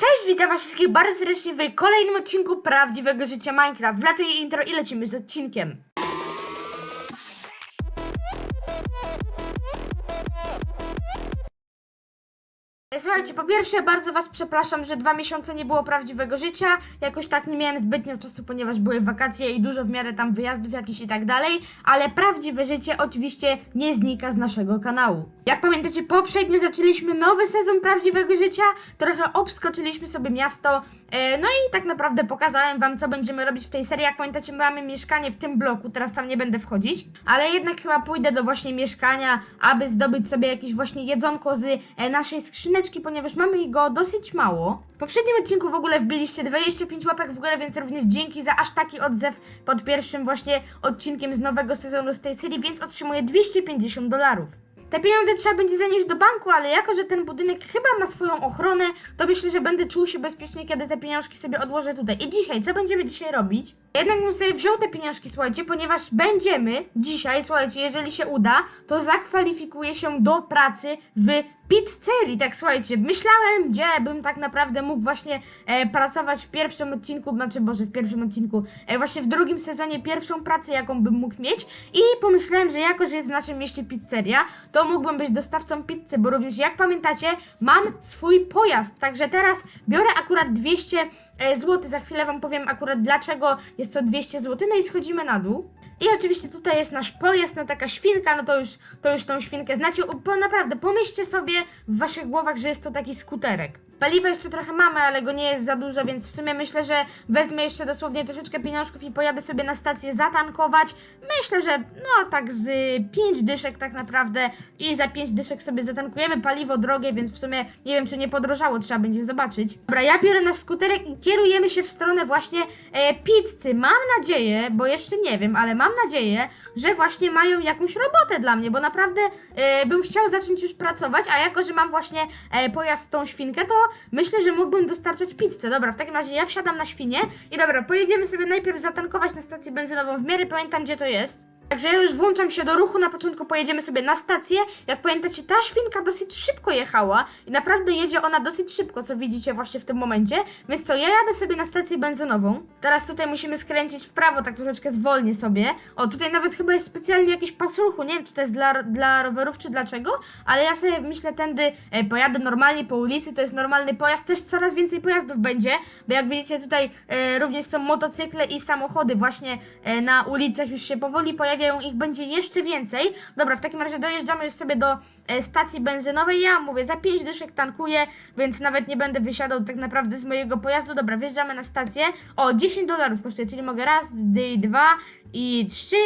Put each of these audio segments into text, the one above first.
Cześć, witam was wszystkich bardzo serdecznie w kolejnym odcinku Prawdziwego Życia Minecraft. Wlatuje intro i lecimy z odcinkiem. Słuchajcie, po pierwsze bardzo was przepraszam, że dwa miesiące nie było prawdziwego życia. Jakoś tak nie miałem zbytnio czasu, ponieważ były wakacje i dużo w miarę tam wyjazdów jakichś i tak dalej. Ale prawdziwe życie oczywiście nie znika z naszego kanału. Jak pamiętacie, poprzednio zaczęliśmy nowy sezon prawdziwego życia. Trochę obskoczyliśmy sobie miasto. E, no i tak naprawdę pokazałem wam, co będziemy robić w tej serii. Jak pamiętacie, mamy mieszkanie w tym bloku, teraz tam nie będę wchodzić. Ale jednak chyba pójdę do właśnie mieszkania, aby zdobyć sobie jakieś właśnie jedzonko z e, naszej skrzyneczki, ponieważ mamy go dosyć mało. W poprzednim odcinku w ogóle wbiliście 25 łapek w górę, więc również dzięki za aż taki odzew pod pierwszym właśnie odcinkiem z nowego sezonu z tej serii, więc otrzymuję 250 dolarów. Te pieniądze trzeba będzie zanieść do banku, ale jako, że ten budynek chyba ma swoją ochronę, to myślę, że będę czuł się bezpiecznie, kiedy te pieniążki sobie odłożę tutaj. I dzisiaj, co będziemy dzisiaj robić? Jednak bym sobie wziął te pieniążki, słuchajcie, ponieważ będziemy dzisiaj, słuchajcie, jeżeli się uda, to zakwalifikuję się do pracy w pizzerii, tak słuchajcie, myślałem, gdzie bym tak naprawdę mógł właśnie e, pracować w pierwszym odcinku, znaczy Boże, w pierwszym odcinku, e, właśnie w drugim sezonie pierwszą pracę, jaką bym mógł mieć i pomyślałem, że jako, że jest w naszym mieście pizzeria, to mógłbym być dostawcą pizzy, bo również jak pamiętacie, mam swój pojazd, także teraz biorę akurat 200 e, zł, za chwilę wam powiem akurat dlaczego jest to 200 zł, no i schodzimy na dół. I oczywiście tutaj jest nasz pojazd, no taka świnka, no to już, to już tą świnkę znacie. Po, naprawdę, pomyślcie sobie w waszych głowach, że jest to taki skuterek. Paliwa jeszcze trochę mamy, ale go nie jest za dużo, więc w sumie myślę, że wezmę jeszcze dosłownie troszeczkę pieniążków i pojadę sobie na stację zatankować. Myślę, że no tak z 5 dyszek tak naprawdę i za 5 dyszek sobie zatankujemy. Paliwo drogie, więc w sumie nie wiem, czy nie podrożało, trzeba będzie zobaczyć. Dobra, ja biorę nasz skuterek i kierujemy się w stronę właśnie e, pizzy. Mam nadzieję, bo jeszcze nie wiem, ale mam nadzieję, że właśnie mają jakąś robotę dla mnie, bo naprawdę e, bym chciał zacząć już pracować, a jako, że mam właśnie e, pojazd tą świnkę, to myślę, że mógłbym dostarczać pizzę. Dobra, w takim razie ja wsiadam na świnię i dobra, pojedziemy sobie najpierw zatankować na stację benzynową. W miarę pamiętam, gdzie to jest. Także ja już włączam się do ruchu, na początku pojedziemy sobie na stację. Jak pamiętacie, ta świnka dosyć szybko jechała i naprawdę jedzie ona dosyć szybko, co widzicie właśnie w tym momencie. Więc co, ja jadę sobie na stację benzynową. Teraz tutaj musimy skręcić w prawo, tak troszeczkę zwolnię sobie. O, tutaj nawet chyba jest specjalnie jakiś pas ruchu, nie wiem czy to jest dla, dla rowerów czy dlaczego, ale ja sobie myślę tędy e, pojadę normalnie po ulicy, to jest normalny pojazd, też coraz więcej pojazdów będzie, bo jak widzicie tutaj e, również są motocykle i samochody właśnie e, na ulicach już się powoli pojawiają, ich będzie jeszcze więcej. Dobra, w takim razie dojeżdżamy już sobie do e, stacji benzynowej, ja mówię, za 5 dyszek tankuję, więc nawet nie będę wysiadał tak naprawdę z mojego pojazdu. Dobra, wjeżdżamy na stację, o 10 dolarów kosztuje, czyli mogę raz, dwa i trzy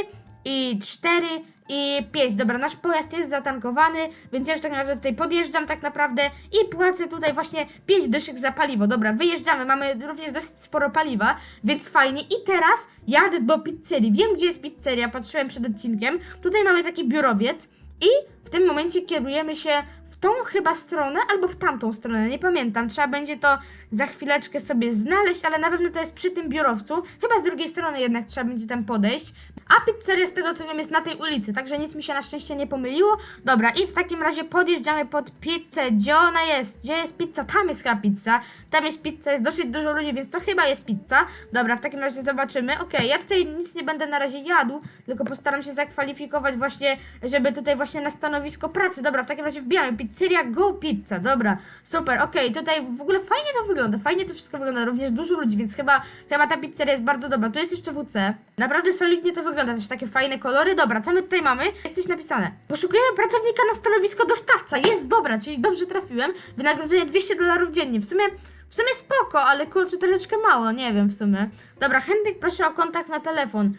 i cztery i 5. Dobra, nasz pojazd jest zatankowany, więc ja już tak naprawdę tutaj podjeżdżam tak naprawdę i płacę tutaj właśnie 5 dyszek za paliwo. Dobra, wyjeżdżamy, mamy również dosyć sporo paliwa, więc fajnie. I teraz jadę do pizzerii. Wiem, gdzie jest pizzeria, patrzyłem przed odcinkiem. Tutaj mamy taki biurowiec i w tym momencie kierujemy się w tą chyba stronę albo w tamtą stronę, nie pamiętam. Trzeba będzie to za chwileczkę sobie znaleźć, ale na pewno to jest przy tym biurowcu. Chyba z drugiej strony jednak trzeba będzie tam podejść. A pizzeria z tego co wiem jest na tej ulicy, także nic mi się na szczęście nie pomyliło. Dobra, i w takim razie podjeżdżamy pod pizzę. Gdzie ona jest? Gdzie jest pizza? Tam jest chyba pizza. Tam jest pizza, jest dosyć dużo ludzi, więc to chyba jest pizza. Dobra, w takim razie zobaczymy. Okej, ja tutaj nic nie będę na razie jadł, tylko postaram się zakwalifikować właśnie, żeby tutaj właśnie na stanowisko pracy. Dobra, w takim razie wbijamy. Pizzeria Go Pizza. Dobra, super, okej, tutaj w ogóle fajnie to wygląda, fajnie to wszystko wygląda, również dużo ludzi, więc chyba, chyba ta pizzeria jest bardzo dobra. Tu jest jeszcze WC. Naprawdę solidnie to wygląda, też takie fajne kolory. Dobra, co my tutaj mamy? Jest coś napisane. Poszukujemy pracownika na stanowisko dostawca. Jest, dobra, czyli dobrze trafiłem. Wynagrodzenie 200 dolarów dziennie. W sumie w sumie spoko, ale kurczę troszeczkę mało, nie wiem w sumie. Dobra, chętnik proszę o kontakt na telefon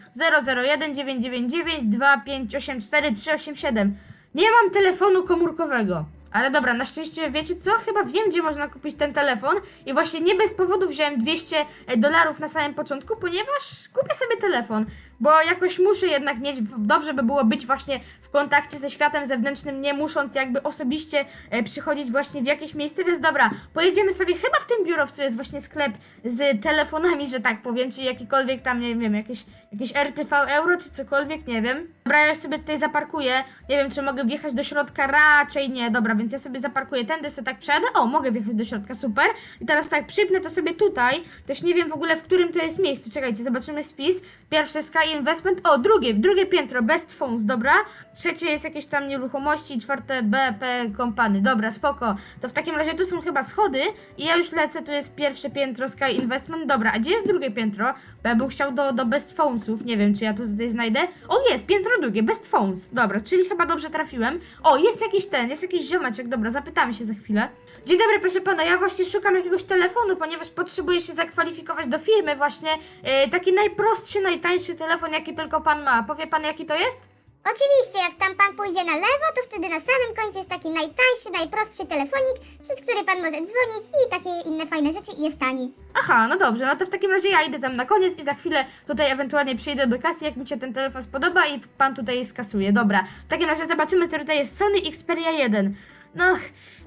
001 999 2584 387. Nie mam telefonu komórkowego. Ale dobra, na szczęście wiecie co? Chyba wiem, gdzie można kupić ten telefon i właśnie nie bez powodu wziąłem 200 dolarów na samym początku, ponieważ kupię sobie telefon. Bo jakoś muszę jednak mieć, dobrze by było być właśnie w kontakcie ze światem zewnętrznym, nie musząc jakby osobiście e, przychodzić właśnie w jakieś miejsce, więc dobra, pojedziemy sobie chyba w tym biurowcu jest właśnie sklep z telefonami, że tak powiem, czy jakikolwiek tam, nie wiem, jakieś, jakieś RTV euro, czy cokolwiek, nie wiem. Dobra, ja sobie tutaj zaparkuję, nie wiem, czy mogę wjechać do środka, raczej nie, dobra, więc ja sobie zaparkuję tędy, sobie tak przejadę, o, mogę wjechać do środka, super. I teraz tak, przypnę to sobie tutaj, też nie wiem w ogóle, w którym to jest miejscu, czekajcie, zobaczymy spis. Pierwsze Sky Investment, o, drugie, drugie piętro, Best Phones, dobra. Trzecie jest jakieś tam nieruchomości, czwarte BP Company, dobra, spoko. To w takim razie tu są chyba schody i ja już lecę, tu jest pierwsze piętro Sky Investment, dobra, a gdzie jest drugie piętro? Bo ja bym chciał do, do Best Phonesów, nie wiem, czy ja to tutaj znajdę. O, jest, piętro drugie, Best Phones, dobra, czyli chyba dobrze trafiłem. O, jest jakiś ten, jest jakiś ziomeczek, dobra, zapytamy się za chwilę. Dzień dobry, proszę pana, ja właśnie szukam jakiegoś telefonu, ponieważ potrzebuję się zakwalifikować do firmy właśnie. E, taki najprostszy, najtańszy telefon, jaki tylko pan ma. Powie pan, jaki to jest? Oczywiście, jak tam pan pójdzie na lewo, to wtedy na samym końcu jest taki najtańszy, najprostszy telefonik, przez który pan może dzwonić i takie inne fajne rzeczy i jest tani. Aha, no dobrze, no to w takim razie ja idę tam na koniec i za chwilę tutaj ewentualnie przyjdę do kasy, jak mi się ten telefon spodoba i pan tutaj skasuje. Dobra, w takim razie zobaczymy, co tutaj jest. Sony Xperia 1. No,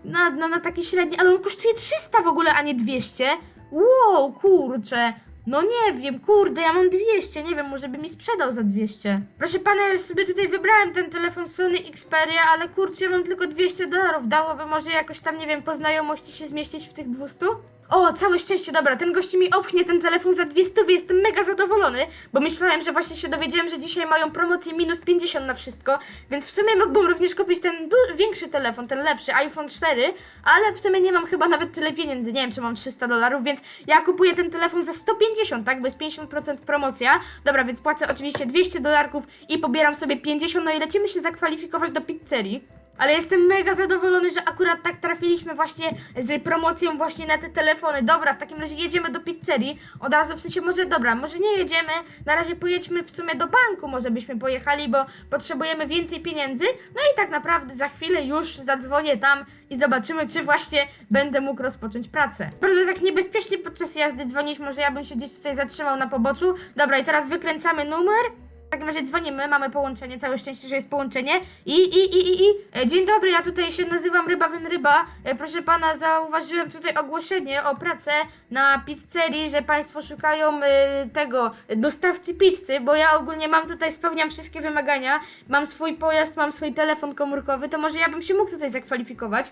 no, no, no taki średni, ale on kosztuje 300 w ogóle, a nie 200. Wow, kurczę. No nie wiem, kurde, ja mam 200, nie wiem, może by mi sprzedał za 200. Proszę pana, ja już sobie tutaj wybrałem ten telefon Sony Xperia, ale kurczę, ja mam tylko 200 dolarów. Dałoby może jakoś tam, nie wiem, po znajomości się zmieścić w tych 200? O, całe szczęście, dobra, ten gości mi opchnie ten telefon za 200, jestem mega zadowolony, bo myślałem, że właśnie się dowiedziałem, że dzisiaj mają promocję minus 50 na wszystko, więc w sumie mógłbym również kupić ten większy telefon, ten lepszy, iPhone 4, ale w sumie nie mam chyba nawet tyle pieniędzy, nie wiem, czy mam 300 dolarów, więc ja kupuję ten telefon za 150, tak, bo jest 50% promocja, dobra, więc płacę oczywiście 200 dolarków i pobieram sobie 50, no i lecimy się zakwalifikować do pizzerii. Ale jestem mega zadowolony, że akurat tak trafiliśmy właśnie z promocją właśnie na te telefony. Dobra, w takim razie jedziemy do pizzerii. Od razu w sensie może, dobra, może nie jedziemy. Na razie pojedźmy w sumie do banku, może byśmy pojechali, bo potrzebujemy więcej pieniędzy. No i tak naprawdę za chwilę już zadzwonię tam i zobaczymy, czy właśnie będę mógł rozpocząć pracę. Bardzo tak niebezpiecznie podczas jazdy dzwonić, może ja bym się gdzieś tutaj zatrzymał na poboczu. Dobra, i teraz wykręcamy numer. W takim razie dzwonimy, mamy połączenie, całe szczęście, że jest połączenie. I, i, i, i, i. E, dzień dobry, ja tutaj się nazywam Ryba Ryba. E, proszę pana, zauważyłem tutaj ogłoszenie o pracę na pizzerii, że państwo szukają e, tego dostawcy pizzy, bo ja ogólnie mam tutaj, spełniam wszystkie wymagania. Mam swój pojazd, mam swój telefon komórkowy, to może ja bym się mógł tutaj zakwalifikować.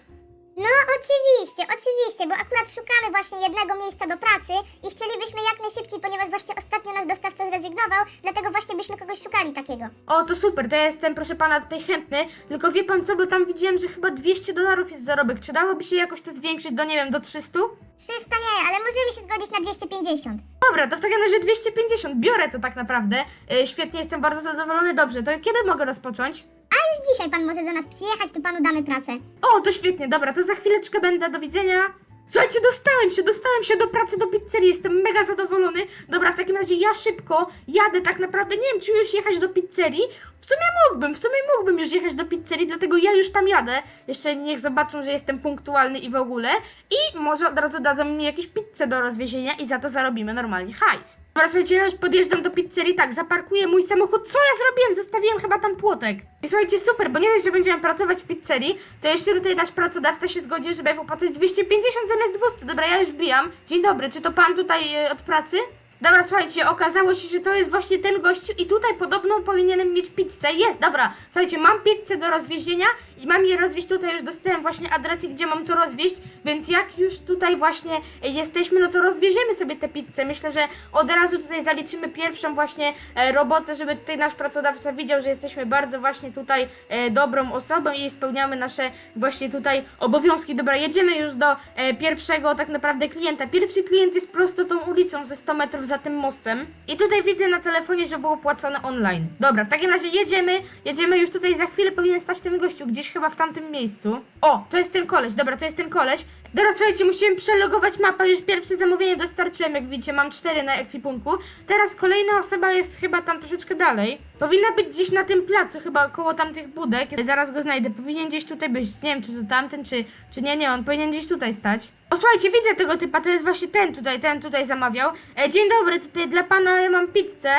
No oczywiście, oczywiście, bo akurat szukamy właśnie jednego miejsca do pracy i chcielibyśmy jak najszybciej, ponieważ właśnie ostatnio nasz dostawca zrezygnował, dlatego właśnie byśmy kogoś szukali takiego. O, to super, to ja jestem, proszę pana, tutaj chętny. Tylko wie pan co, bo tam widziałem, że chyba 200 dolarów jest zarobek. Czy dałoby się jakoś to zwiększyć do, nie wiem, do 300? 300 nie, ale możemy się zgodzić na 250. Dobra, to w takim razie 250. Biorę to tak naprawdę. E, świetnie, jestem bardzo zadowolony. Dobrze, to kiedy mogę rozpocząć? A już dzisiaj pan może do nas przyjechać, to panu damy pracę. O, to świetnie, dobra, to za chwileczkę będę, do widzenia. Słuchajcie, dostałem się, dostałem się do pracy do pizzerii, jestem mega zadowolony. Dobra, w takim razie ja szybko jadę tak naprawdę, nie wiem czy już jechać do pizzerii. W sumie mógłbym, w sumie mógłbym już jechać do pizzerii, dlatego ja już tam jadę. Jeszcze niech zobaczą, że jestem punktualny i w ogóle. I może od razu dadzą mi jakieś pizzę do rozwiezienia i za to zarobimy normalnie hajs. Dobra, słuchajcie, ja już podjeżdżam do pizzerii, tak, zaparkuję mój samochód. Co ja zrobiłem? Zostawiłem chyba tam płotek. I słuchajcie, super, bo nie dość, że będziemy pracować w pizzerii, to jeszcze tutaj nasz pracodawca się zgodził, żeby wypłacać 250 zamiast 200. Dobra, ja już bijam. Dzień dobry, czy to pan tutaj e, od pracy? Dobra, słuchajcie, okazało się, że to jest właśnie ten gościu i tutaj podobno powinienem mieć pizzę. Jest, dobra, słuchajcie, mam pizzę do rozwiezienia i mam je rozwieźć tutaj, już dostałem właśnie adresy, gdzie mam to rozwieźć, więc jak już tutaj właśnie jesteśmy, no to rozwieziemy sobie tę pizzę. Myślę, że od razu tutaj zaliczymy pierwszą właśnie e, robotę, żeby tutaj nasz pracodawca widział, że jesteśmy bardzo właśnie tutaj e, dobrą osobą i spełniamy nasze właśnie tutaj obowiązki. Dobra, jedziemy już do e, pierwszego tak naprawdę klienta. Pierwszy klient jest prosto tą ulicą ze 100 metrów za tym mostem. I tutaj widzę na telefonie, że było płacone online. Dobra, w takim razie jedziemy, jedziemy już tutaj za chwilę powinien stać ten gościu, gdzieś chyba w tamtym miejscu. O, to jest ten koleś, dobra, to jest ten koleś. Teraz słuchajcie, musiałem przelogować mapę, już pierwsze zamówienie dostarczyłem, jak widzicie, mam cztery na ekwipunku. Teraz kolejna osoba jest chyba tam troszeczkę dalej. Powinna być gdzieś na tym placu, chyba koło tamtych budek. Zaraz go znajdę, powinien gdzieś tutaj być. Nie wiem, czy to tamten, czy, czy nie, nie, on powinien gdzieś tutaj stać. O, słuchajcie, widzę tego typa, to jest właśnie ten tutaj, ten tutaj zamawiał. E, dzień dobry, tutaj dla pana ja mam pizzę.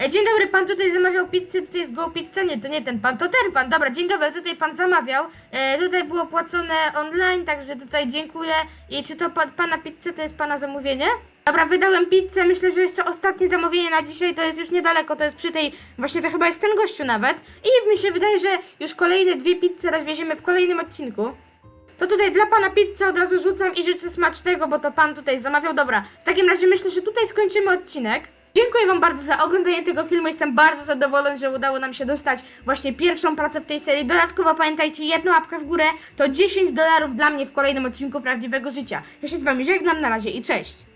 E, dzień dobry, pan tutaj zamawiał pizzę, tutaj jest Go Pizza, nie, to nie ten pan, to ten pan, dobra, dzień dobry, tutaj pan zamawiał, e, tutaj było płacone online, także tutaj dziękuję i czy to pan, pana pizzę, to jest pana zamówienie? Dobra, wydałem pizzę, myślę, że jeszcze ostatnie zamówienie na dzisiaj to jest już niedaleko, to jest przy tej, właśnie to chyba jest ten gościu nawet i mi się wydaje, że już kolejne dwie pizze rozwieziemy w kolejnym odcinku. To tutaj dla pana pizzę od razu rzucam i życzę smacznego, bo to pan tutaj zamawiał. Dobra, w takim razie myślę, że tutaj skończymy odcinek. Dziękuję wam bardzo za oglądanie tego filmu. Jestem bardzo zadowolony, że udało nam się dostać właśnie pierwszą pracę w tej serii. Dodatkowo pamiętajcie, jedną łapkę w górę to 10 dolarów dla mnie w kolejnym odcinku Prawdziwego Życia. Ja się z wami żegnam, na razie i cześć!